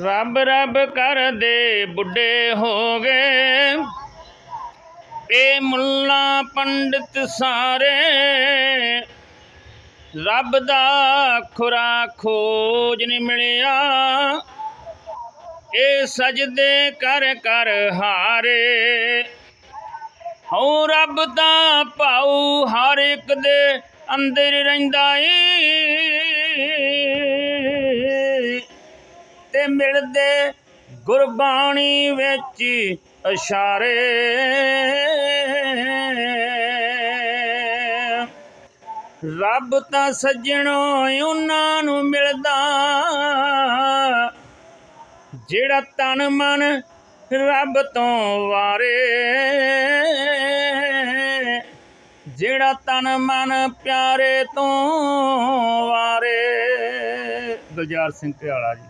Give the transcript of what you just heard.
ਰੱਬ ਰੱਬ ਕਰਦੇ ਬੁੱਢੇ ਹੋ ਗਏ। ਇਹ ਮੁੱਲਾ ਪੰਡਤ ਸਾਰੇ ਰੱਬ ਦਾ ਖੁਰਾ ਖੋਜ ਨਹੀਂ ਮਿਲਿਆ। ਇਹ ਸਜਦੇ ਕਰ ਕਰ ਹਾਰੇ। ਹਉ ਰੱਬ ਦਾ ਭਾਉ ਹਰ ਇੱਕ ਦੇ ਅੰਦਰ ਰਹਿੰਦਾ ਏ। ਤੇ ਮਿਲਦੇ ਗੁਰਬਾਣੀ ਵਿੱਚ ਇਸ਼ਾਰੇ। ਰੱਬ ਤਾਂ ਸੱਜਣੋ ਉਹਨਾਂ ਨੂੰ ਮਿਲਦਾ, ਜਿਹੜਾ ਤਨ ਮਨ ਰੱਬ ਤੋਂ ਵਾਰੇ। ਜਿਹੜਾ ਤਨ ਮਨ ਪਿਆਰੇ ਤੋਂ ਵਾਰੇ। ਗੁਲਜ਼ਾਰ ਸਿੰਘ ਘਿਆਲਾ ਜੀ।